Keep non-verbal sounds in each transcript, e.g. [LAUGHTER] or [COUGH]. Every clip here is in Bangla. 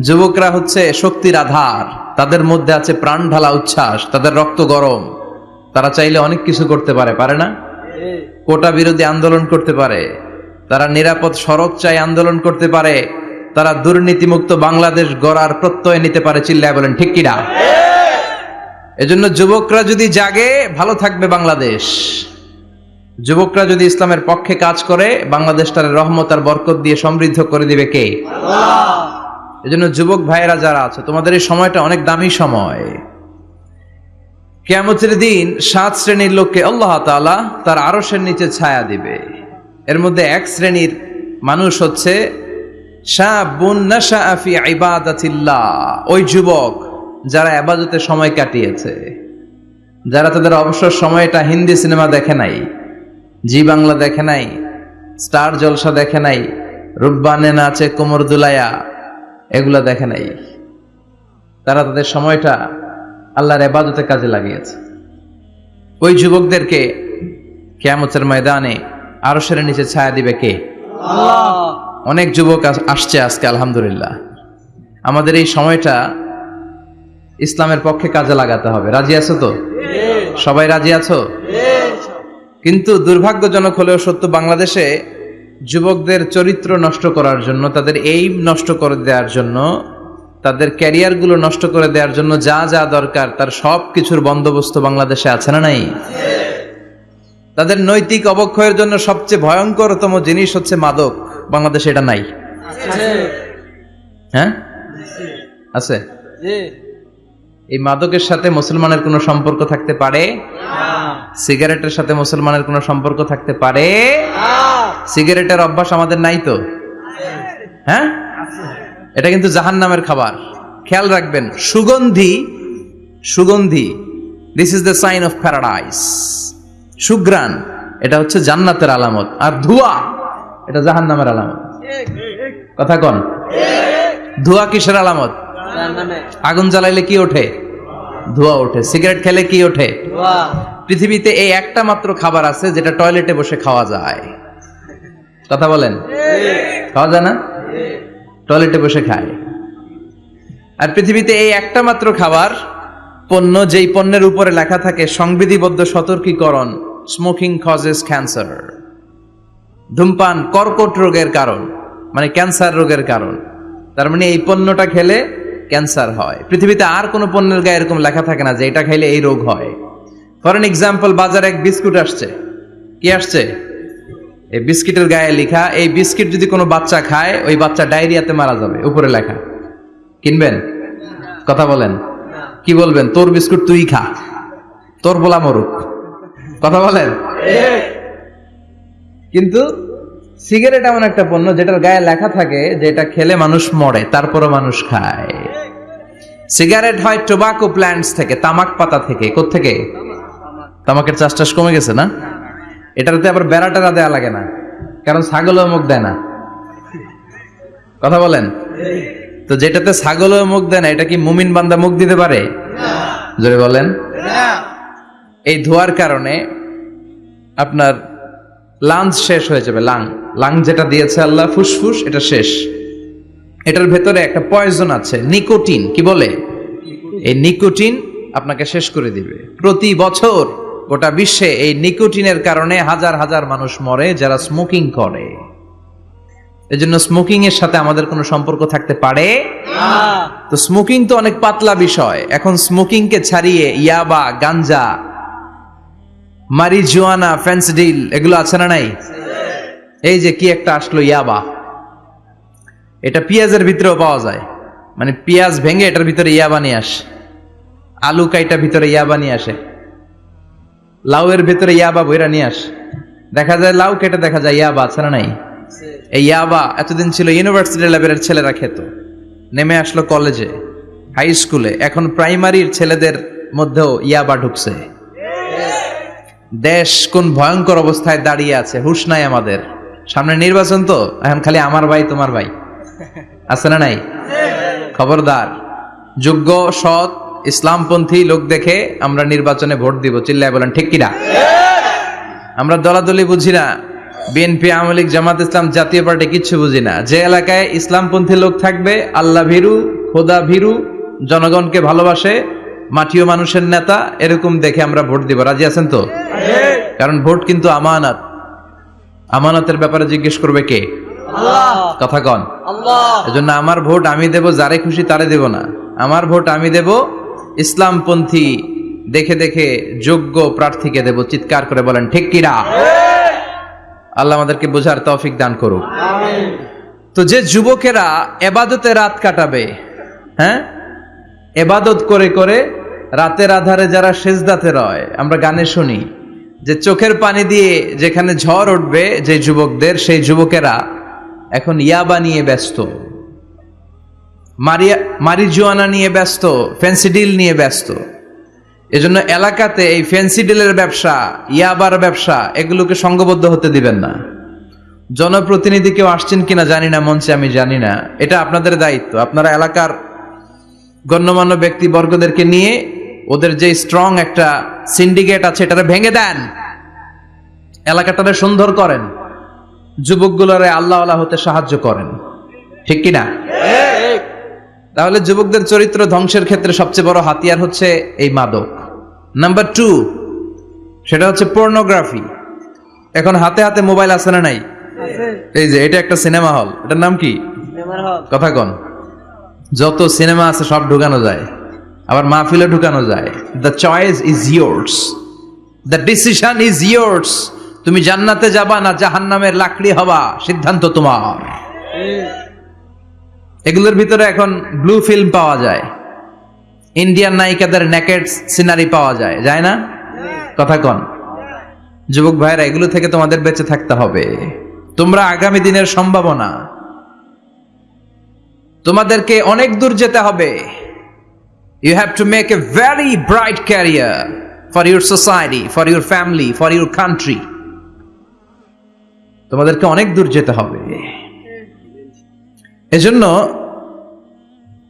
যুবকরা হচ্ছে শক্তির আধার। তাদের মধ্যে আছে প্রাণ ঢালা উচ্ছ্বাস, তাদের রক্ত গরম। তারা চাইলে অনেক কিছু করতে পারে পারে না? কোটা বিরোধী আন্দোলন করতে পারে। তারা নিরাপদ সড়ক চাই আন্দোলন করতে পারে। তারা দুর্নীতিমুক্ত বাংলাদেশ গড়ার প্রত্যয় নিতে পারে, চিল্লায় বলেন, ঠিক কিনা? এজন্য যুবকরা যদি জাগে, ভালো থাকবে বাংলাদেশ। যুবকরা যদি ইসলামের পক্ষে কাজ করে, বাংলাদেশটার রহমত আর বরকত দিয়ে সমৃদ্ধ করে দিবে কে? এজন্য যুবক ভাইয়েরা যারা আছে, তোমাদের এই সময়টা অনেক দামি সময়। কেয়ামতের দিন সাত শ্রেণির লোককে আল্লাহ তাআলা তার আরশের নিচে ছায়া দিবে। এর মধ্যে এক শ্রেণির মানুষ হচ্ছে ওই যুবক যারা আবাদতে সময় কাটিয়েছে, যারা তাদের অবসর সময়টা হিন্দি সিনেমা দেখে নাই, জি বাংলা দেখে নাই, স্টার জলসা দেখে নাই, রূপবানে নাচে কোমর দুলায়া এগুলা দেখে নাই। তারা তাদের সময়টা আল্লাহর এবাদতে কাজে লাগিয়েছে। ওই যুবকদেরকে কেয়ামতের ময়দানে আরও সেরে নিচে ছায়া দিবে কে? অনেক যুবক আসছে আজকে আলহামদুলিল্লাহ। আমাদের এই সময়টা ইসলামের পক্ষে কাজে লাগাতে হবে। রাজি আছো তো? সবাই রাজি আছো? কিন্তু দুর্ভাগ্যজনক হলেও সত্য বাংলাদেশে যুবকদের চরিত্র নষ্ট করার জন্য তাদের এইম নষ্ট করে দেওয়ার জন্য তাদের ক্যারিয়ারগুলো নষ্ট করে দেওয়ার জন্য যা যা দরকার তার সব কিছুর বন্দোবস্ত বাংলাদেশে আছে না নাই? তাদের নৈতিক অবক্ষয়ের জন্য সবচেয়ে ভয়ঙ্করতম জিনিস হচ্ছে মাদক। বাংলাদেশে এটা নাই। হ্যাঁ? আছে। এই মাদকের সাথে মুসলমানের কোনো সম্পর্ক থাকতে পারে? সিগারেটের সাথে মুসলমানের কোনো সম্পর্ক থাকতে পারে? সিগারেটের অভ্যাস আমাদের নাই তো? হ্যাঁ? এটা কিন্তু জাহান নামের খাবার। খেয়াল রাখবেন সুগন্ধি সুগন্ধি this is the sign of paradise সুগ্রান এটা হচ্ছে জান্নাতের আলামত। আর ধোঁয়া এটা জাহান নামের আলামত। কথা কন। ধোঁয়া কিসের আলামত? আগুন জ্বালাইলে কি ওঠে? ধোঁয়া ওঠে। সিগারেট খেলে কি ওঠে? পৃথিবীতে এই একটা মাত্র খাবার আছে যেটা টয়লেটে বসে খাওয়া যায়। কথা বলেন? খাওয়া যায় না? টয়লেটে বসে খায়। আর পৃথিবীতে এই একটা মাত্র খাবার পণ্য যেই পণ্যের উপরে লেখা থাকে সংবিধিবদ্ধ সতর্কীকরণ স্মোকিং কজেস ক্যান্সার ধূমপান কর্কট রোগের কারণ মানে ক্যান্সার রোগের কারণ। তার মানে এই পণ্যটা খেলে ক্যান্সার হয়। পৃথিবীতে আর কোনো পণ্যের গায়ে এরকম লেখা থাকে না যে এটা খাইলে এই রোগ হয়। ফর এন এক্সাম্পল বাজারে এক বিস্কুট আসছে। কি আসছে? এই বিস্কিটের গায়ে লেখা এই বিস্কিট যদি কোনো বাচ্চা খায় ওই বাচ্চা ডায়রিয়াতে মারা যাবে। উপরে লেখা। কিনবেন? কথা বলেন। কি বলবেন? তোর বিস্কুট তুই খা। তোর বলা মরুক। কথা বলেন? কিন্তু সিগারেট এমন একটা পণ্য যেটার গায়ে লেখা থাকে যে এটা খেলে মানুষ মরে তারপরও মানুষ খায়। সিগারেট হয় টোবাকো প্ল্যান্টস থেকে তামাক পাতা থেকে। থেকে তামাকের চাষ টাস কমে গেছে না? এটাতে আবার বেড়া টেরা দেওয়া লাগে না কারণ ছাগলও মুখ দেয় না। কথা বলেন? তো যেটাতে ছাগলও মুখ দেয় না এটা কি মুমিন বান্দা মুখ দিতে পারে? জোরে বলেন। এই ধোয়ার কারণে আপনার লাঞ্চ শেষ হয়ে যাবে লাং। লাং যেটা দিয়েছে আল্লাহ ফুসফুস এটা শেষ। এটার ভেতরে একটা পয়জন আছে নিকোটিন কি বলে? এই নিকোটিন আপনাকে শেষ করে দিবে। প্রতি বছর গোটা বিশ্বে এই নিকোটিনের কারণে হাজার হাজার মানুষ মরে যারা স্মোকিং করে। এজন্য স্মোকিং এর সাথে আমাদের কোনো সম্পর্ক থাকতে পারে? তো স্মোকিং তো অনেক পাতলা বিষয়। এখন স্মোকিং কে ছাড়িয়ে ইয়াবা গাঞ্জা মারিজুয়ানা, ফেন্সডিল, এগুলো আছে না নাই? এই যে কি একটা আসলো, ইয়াবা। এটা পেঁয়াজের ভিতরেও পাওয়া যায়। মানে পেঁয়াজ ভেঙে এটার ভিতরে ইয়াবা নিয়ে আসে। আলু কাইটা ভিতরে ইয়াবা নিয়ে আসে। লাউয়ের ভিতরে ইয়াবা বইরা নিয়ে আসে। দেখা যায় লাউ কেটে দেখা যায় ইয়াবা, আছে না নাই? এই ইয়াবা এতদিন ছিল ইউনিভার্সিটি লেভেলের ছেলেরা খেত। নেমে আসলো কলেজে, হাই স্কুলে। এখন প্রাইমারির ছেলেদের মধ্যেও ইয়াবা ঢুকছে। দেশ কোন ভয়ঙ্কর অবস্থায় দাঁড়িয়ে আছে? হুশ নাই আমাদের। সামনে নির্বাচন তো? এখন খালি আমার ভাই, তোমার ভাই। আছে না নাই? খবরদার। যোগ্য, সৎ, ইসলামপন্থী লোক দেখে আমরা নির্বাচনে ভোট দিব। চিল্লায় বলেন, ঠিক কিনা? আমরা দলাদলি বুঝি না। বিএনপি, আওয়ামী লীগ, জামাত ইসলাম, জাতীয় পার্টি কিচ্ছু বুঝি না। যে এলাকায় ইসলামপন্থী লোক থাকবে, আল্লাহ ভীরু, খোদা ভীরু, জনগণকে ভালোবাসে মাটিও মানুষের নেতা, এরকম দেখে আমরা ভোট দিব। রাজি আছেন তো? কারণ ভোট কিন্তু আমানত। আমানতের ব্যাপারে জিজ্ঞেস করবে কে? কথা কন। এজন্য আমার ভোট আমি দেব যারে খুশি তারে দেব না। আমার ভোট আমি দেব ইসলামপন্থী দেখে দেখে যোগ্য প্রার্থীকে দেব চিৎকার করে বলেন ঠিক কিরা আল্লাহ আমাদেরকে বোঝার তৌফিক দান করুক। তো যে যুবকেরা এবাদতে রাত কাটাবে হ্যাঁ? এবাদত করে করে রাতের আধারে যারা সেজদাতে রয় আমরা গানে শুনি। যে চোখের পানি দিয়ে যেখানে ঝড় উঠবে যে যুবকদের, সেই যুবকেরা এখন ইয়াবা নিয়ে ব্যস্ত মারিয়া মারিজুয়ানা নিয়ে ব্যস্ত ফেন্সিডিল নিয়ে ব্যস্ত। এজন্য এলাকাতে এই ফেন্সিডিলের ব্যবসা, ইয়াবার ব্যবসা, এগুলোকে সংঘবদ্ধ হতে দিবেন না। জনপ্রতিনিধি কেউ আসছেন কিনা জানি না, মঞ্চে আমি জানি না। এটা আপনাদের দায়িত্ব। আপনারা এলাকার গণ্যমান্য ব্যক্তিবর্গদেরকে নিয়ে ওদের যে স্ট্রং একটা সিন্ডিকেট আছে এটারে ভেঙে দেন। এলাকাটারে সুন্দর করেন। যুবকগুলোরে আল্লাহ আল্লাহ হতে সাহায্য করেন। ঠিক কিনা তাহলে যুবকদের চরিত্র ধ্বংসের ক্ষেত্রে সবচেয়ে বড় হাতিয়ার হচ্ছে এই মাদক। নাম্বার টু সেটা হচ্ছে পর্নোগ্রাফি এখন হাতে হাতে মোবাইল আছে না নাই? এই যে এটা একটা সিনেমা হল এটার নাম কি? কথা কন। যত সিনেমা আছে সব ঢুকানো যায়। আবার মাহফিলে ঢুকানো যায়। The choice is yours the decision is yours তুমি জান্নাতে যাবা না জাহান্নামের লাকড়ি হবা, সিদ্ধান্ত তোমার। এগুলোর ভিতরে এখন ব্লু ফিল্ম পাওয়া যায়। ইন্ডিয়ান নায়িকাদের নেকেট সিনারি পাওয়া যায় যায় না? কথা কন। যুবক ভাইরা এগুলো থেকে তোমাদের বেঁচে থাকতে হবে। তোমরা আগামী দিনের সম্ভাবনা। তোমাদেরকে অনেক দূর যেতে হবে। You have to make a very bright career for your society for your family for your country তোমাদেরকে অনেক দূর যেতে হবে। এজন্য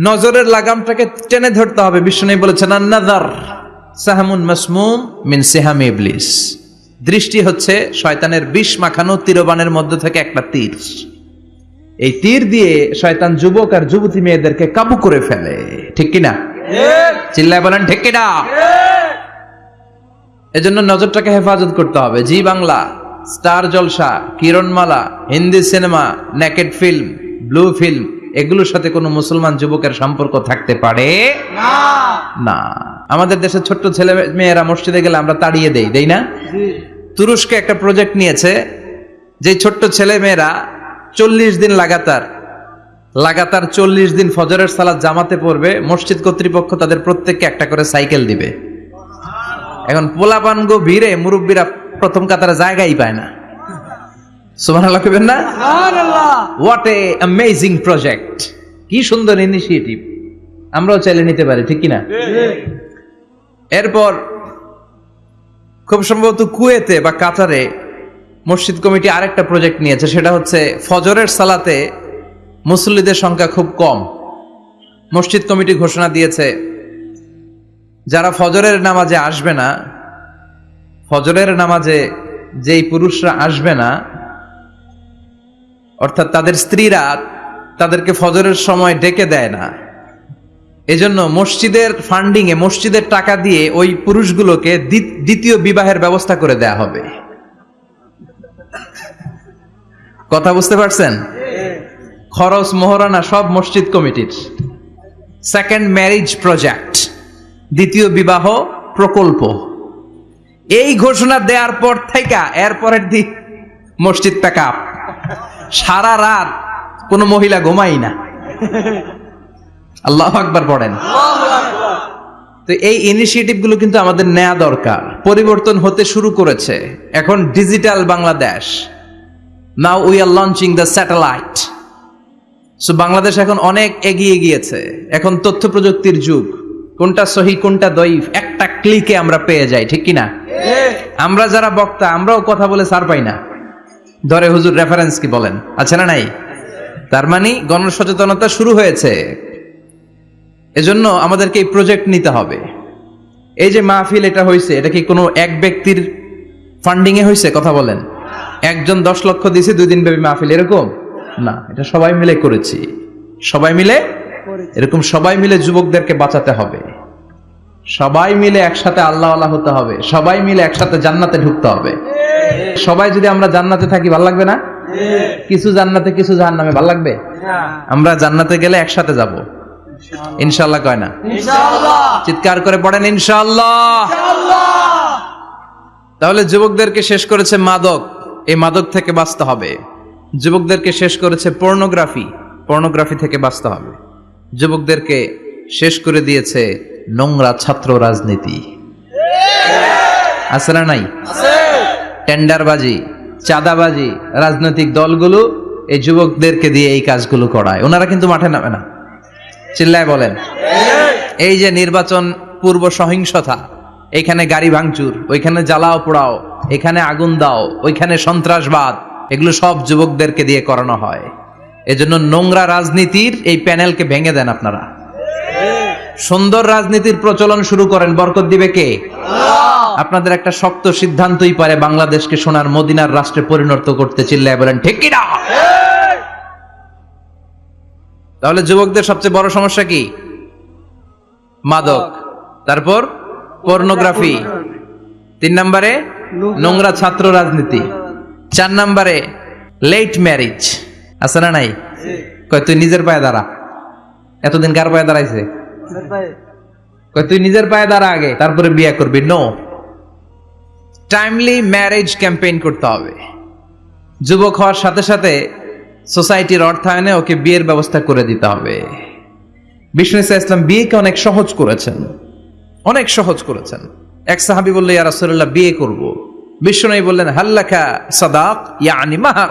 নজরের লাগামটাকে টেনে ধরতে হবে। বিষ্ণু বলেছেন নাদার সাহামুন মাসমুম মিন সেহাম ইবলিস। দৃষ্টি হচ্ছে শয়তানের বিষ মাখানো তীরবানের মধ্য থেকে একটা তীর। এই তীর দিয়ে শয়তান যুবক আর যুবতী মেয়েদেরকে কাবু করে ফেলে। ঠিক কিনা? চিল্লায় বলেন ঠিক কিনা? এজন্য নজরটাকে হেফাজত করতে হবে। Zee Bangla Star Jalsha Kiranmala Hindi cinema naked film blue film এগুলোর সাথে কোনো মুসলমান যুবকের সম্পর্ক থাকতে পারে? না। আমাদের দেশের ছোট্ট ছেলে মেয়েরা মসজিদে গেলে আমরা তাড়িয়ে দেই দেই না? তুরস্কে একটা প্রজেক্ট নিয়েছে যে ছোট্ট ছেলে মেয়েরা চল্লিশ দিন লাগাতার লাগাতার চল্লিশ দিন ফজরের সালাদ জামাতে পড়বে মসজিদ কর্তৃপক্ষ তাদের প্রত্যেককে একটা করে সাইকেল দিবে। এখন পোলাপানগো ভিড়ে মুরব্বীরা প্রথম কাতারে জায়গাই পায় না। না? হোয়াট এ অ্যামেজিং প্রজেক্ট কি সুন্দর ইনিশিয়েটিভ আমরাও চাইলে নিতে পারি ঠিক কিনা? এরপর খুব সম্ভবত কুয়েতে বা কাতারে মসজিদ কমিটি আরেকটা প্রজেক্ট নিয়েছে সেটা হচ্ছে ফজরের সালাতে মুসল্লিদের সংখ্যা খুব কম। মসজিদ কমিটি ঘোষণা দিয়েছে, যারা ফজরের নামাজে আসবে না, ফজরের নামাজে যেই পুরুষরা আসবে না, অর্থাৎ তাদের স্ত্রীরা তাদেরকে ফজরের সময় ডেকে দেয় না। এজন্য মসজিদের ফান্ডিং এ মসজিদের টাকা দিয়ে ওই পুরুষগুলোকে দ্বি- দ্বিতীয় বিবাহের ব্যবস্থা করে দেয়া হবে। কথা বুঝতে পারছেন? খরচ, মোহরানা সব মসজিদ কমিটির। সেকেন্ড ম্যারেজ প্রজেক্ট দ্বিতীয় বিবাহ প্রকল্প। এই ঘোষণা দেওয়ার পর থেকে এরপরের দিন মসজিদ প্যাক আপ সারা রাত কোনো মহিলা ঘুমাই না। আল্লাহ আকবার পড়েন। তো এই ইনিশিয়েটিভগুলো কিন্তু আমাদের নেওয়া দরকার। পরিবর্তন হতে শুরু করেছে। এখন digital Bangladesh. Now we are launching the satellite so Bangladesh এখন অনেক এগিয়ে গিয়েছে। এখন তথ্য প্রযুক্তির যুগ। কোনটা সহি, কোনটা দইফ একটা ক্লিকে আমরা পেয়ে যাই, ঠিক কি না আমরা যারা বক্তা, আমরাও কথা বলে সার পাই না। ধরে হুজুর রেফারেন্স কি বলেন? আছে না নাই? তার মানে গণসচেতনতা শুরু হয়েছে। এজন্য আমাদেরকে এই প্রজেক্ট নিতে হবে। এই যে মাহফিল এটা হয়েছে এটা কি কোনো এক ব্যক্তির ফান্ডিং এ হয়েছে কথা বলেন। একজন দশ লক্ষ দিয়েছে দুই দিন ব্যাপী মাহফিল, এরকম? না এটা সবাই মিলে করেছি। সবাই মিলে? এরকম সবাই মিলে যুবকদেরকে বাঁচাতে হবে। সবাই মিলে একসাথে আল্লাহ আল্লাহ হতে হবে। সবাই মিলে একসাথে জান্নাতে ঢুকতে হবে। সবাই যদি আমরা জান্নাতে থাকি ভালো লাগবে না? কিছু জান্নাতে কিছু জাহান্নামে ভালো লাগবে? আমরা জান্নাতে গেলে একসাথে যাব। ইনশাল্লাহ কয় না? চিৎকার করে পড়েন ইনশাল্লাহ তাহলে যুবকদেরকে শেষ করেছে মাদক। এই মাদক থেকে বাঁচতে হবে। যুবকদেরকে শেষ করেছে পর্নোগ্রাফি পর্নোগ্রাফি থেকে বাঁচতে হবে। যুবকদেরকে শেষ করে দিয়েছে নোংরা ছাত্র রাজনীতি। আছে না নাই? টেন্ডারবাজি চাঁদাবাজি রাজনৈতিক দলগুলো এই যুবকদেরকে দিয়ে এই কাজগুলো করায়। ওনারা কিন্তু মাঠে নামে না। চিল্লায় বলেন। এই যে নির্বাচন পূর্ব সহিংসতা এখানে গাড়ি ভাঙচুর ওইখানে জ্বালাও পোড়াও এখানে আগুন দাও ওইখানে সন্ত্রাসবাদ এগুলো সব যুবকদেরকে দিয়ে করানো হয়। এজন্য নোংরা রাজনীতির এই প্যানেলকে ভেঙে দেন আপনারা। সুন্দর রাজনীতির প্রচলন শুরু করেন, বরকত দিবে কে? আপনাদের একটা শক্ত সিদ্ধান্তই পারে বাংলাদেশকে সোনার মদিনার রাষ্ট্রে পরিণত করতে, চিল্লায় বলেন, ঠিক কিনা তাহলে যুবকদের সবচেয়ে বড় সমস্যা কি? মাদক। তারপর পর্নোগ্রাফি তিন নম্বরে, নোংরা ছাত্র রাজনীতি। চার নম্বরে লেট ম্যারেজ আছে না নাই? কয় তুই নিজের পায়ে দাঁড়া। এতদিন কার পায়ে দাঁড়াইছে? কয় তুই নিজের পায়ে দাঁড়া আগে তারপরে বিয়ে করবি। নো টাইমলি ম্যারেজ ক্যাম্পেইন করতে হবে। যুবক হওয়ার সাথে সাথে সোসাইটির অর্থায়নে ওকে বিয়ের ব্যবস্থা করে দিতে হবে। বিষ্ণু ইসলাম বিয়েকে অনেক সহজ করেছেন। অনেক সহজ করেছেন। এক সাহাবি বলল ইয়া রাসূলুল্লাহ বিয়ে করব। বিষ্ণু বললেন, হাল্লাকা সাদাক, ইয়ানি মাহার।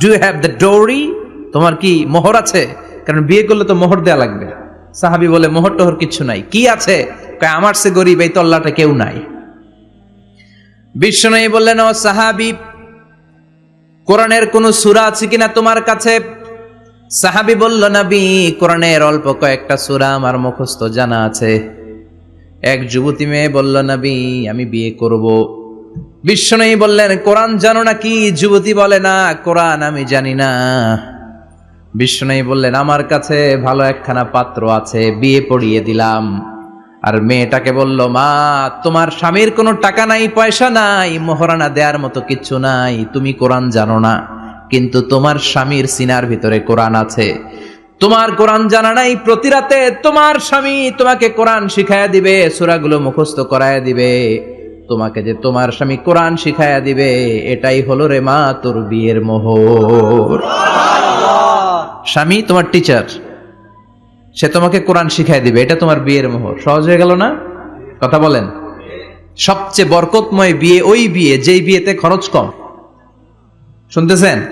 ডু হ্যাভ দ্য ডোরি তোমার কি মোহর আছে? কারণ বিয়ে করলে তো মোহর দেয়া লাগবে। সাহাবি বলে, মোহর টোহর কিছু নাই। কি আছে? আমার সে গরিব, এই তল্লাটা কেউ নাই। বিষ্ণু বললেন, ও সাহাবি, কোরআনের কোন সূরা আছে কিনা তোমার কাছে? সাহাবি বলল, নবী, কোরআনের অল্প কয়েকটা সূরা আমার মুখস্থ জানা আছে। এক যুবতী মেয়ে বলল, নবী, আমি বিয়ে করব। বিশ্বনয়ী বললেন, কোরআন জানো না কি? যুবতী বলে, না, কোরআন আমি জানি না। বিশ্বনয়ী বললেন, আমার কাছে ভালো একখানা পাত্র আছে, বিয়ে পড়িয়ে দিলাম। আর মেয়েটাকে বলল, মা, তোমার স্বামীর কোনো টাকা নাই, পয়সা নাই, মোহরানা দেওয়ার মতো কিচ্ছু নাই, তুমি কোরআন জানো না। কিন্তু তোমার স্বামীর সিনার ভিতরে কোরআন আছে। তোমার কোরআন জানা নাই, প্রতি রাতে তোমার স্বামী তোমাকে কোরআন শিখায়া দিবে, সূরাগুলো মুখস্থ করায়া দিবে। তোমাকে যে তোমার স্বামী কোরআন শিখায়া দিবে, এটাই হলো রে মা তোর বিয়ের মোহর। স্বামী, তোমার টিচার সে তোমাকে কোরআন শিখাই দিবে, এটা তোমার বিয়ের মোহর। সহজ হয়ে গেল না? কথা বলেন। সবচেয়ে বরকতময় বিয়ে ওই বিয়ে, যেই বিয়েতে খরচ কম। শুনতেছেন?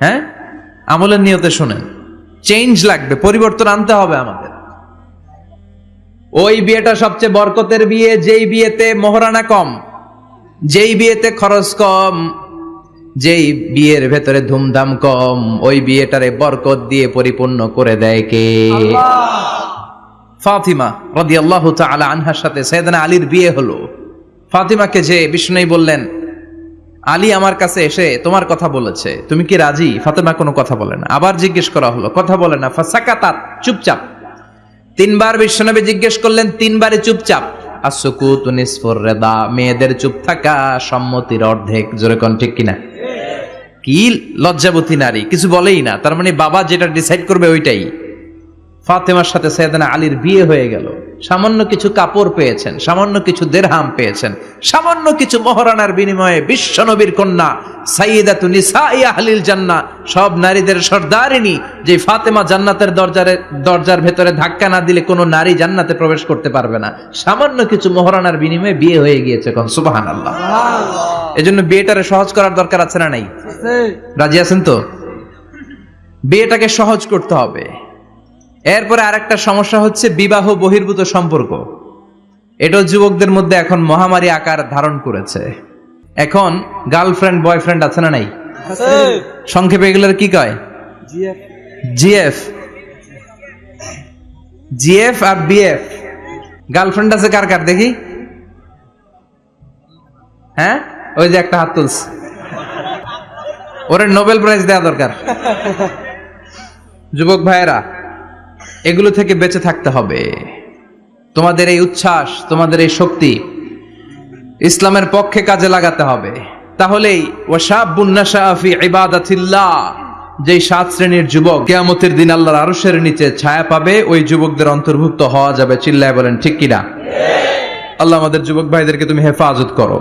হ্যাঁ? আমলের নিয়তে শুনেন। চেঞ্জ লাগবে, পরিবর্তন আনতে হবে আমাদের। ওই বিয়েটা সবচেয়ে বরকতের বিয়ে, যেই বিয়েতে মোহরানা কম, যেই বিয়েতে খরচ কম, যেই বিয়ের ভেতরে ধুমধাম কম, ওই বিয়েটারে বরকত দিয়ে পরিপূর্ণ করে দেয় কে? ফাতিমা রাদিয়াল্লাহু তাআলা আনহার সাথে সাইয়েদনা আলীর বিয়ে হলো। ফাতিমাকে যে বিষ্ণুই বললেন, আলী আমার কাছে এসে তোমার কথা বলেছে, তুমি কি রাজি? ফাতেমা কোনো কথা বলে না। আবার জিজ্ঞেস করা হলো, কথা বলে না? চুপচাপ। তিনবার বিশ্বনবী জিজ্ঞেস করলেন তিনবারে চুপচাপ। আসুকুত নিসফুর রেদা, মেয়েদের চুপ থাকা সম্মতির অর্ধেক। জোরে কোন ঠিক কিনা? কি লজ্জাবতী নারী, কিছু বলেই না। তার মানে বাবা যেটা ডিসাইড করবে ওইটাই। ফাতেমার সাথে সৈয়দনা আলীর বিয়ে হয়ে গেল। সামান্য কিছু কাপড় পেয়েছেন সামান্য কিছু দেরহাম পেয়েছেন সামান্য কিছু মহারানার বিনিময়ে বিশ্বনবীর কন্যা সাইয়েদাতু নিসাইয়া আহলিল জান্নাহ সব নারীদের সর্দারিনী যে ফাতেমা জান্নাতের দরজারে দরজার ভেতরে ধাক্কা না দিলে কোনো নারী জান্নাতে প্রবেশ করতে পারবে না। সামান্য কিছু মহারানার বিনিময়ে বিয়ে হয়ে গিয়েছে কোন সুবহানাল্লাহ। এজন্য বিয়েটারে সহজ করার দরকার আছে না নাই? রাজি আছেন তো? বিয়েটাকে সহজ করতে হবে। এরপরে আরেকটা সমস্যা হচ্ছে বিবাহ বহির্ভূত সম্পর্ক। এটাও যুবকদের মধ্যে এখন মহামারী আকার ধারণ করেছে। এখন গার্লফ্রেন্ড বয়ফ্রেন্ড আছে না নাই? সংক্ষেপে এগুলোর কি কয়? জিএফ। জিএফ। আর বিএফ। গার্লফ্রেন্ড আছে কার কার? দেখি। হ্যাঁ? ওই যে একটা হাত তুলছে। ওরে নোবেল প্রাইজ দেওয়া দরকার। [LAUGHS] যুবক ভাইয়েরা এগুলো থেকে বেঁচে থাকতে হবে। তোমাদের এই উচ্ছ্বাস, তোমাদের এই শক্তি ইসলামের পক্ষে কাজে লাগাতে হবে। তাহলেই ওয়াশাবুন নাশা ফি ইবাদাতিল্লাহ, যেই সাত শ্রেণির যুবক কিয়ামতের দিন আল্লাহর আরশের নিচে ছায়া পাবে, ওই যুবকদের অন্তর্ভুক্ত হওয়া যাবে। চিল্লায় বলেন, ঠিক কিনা? আল্লাহ আমাদের যুবক ভাইদেরকে তুমি হেফাজত করো।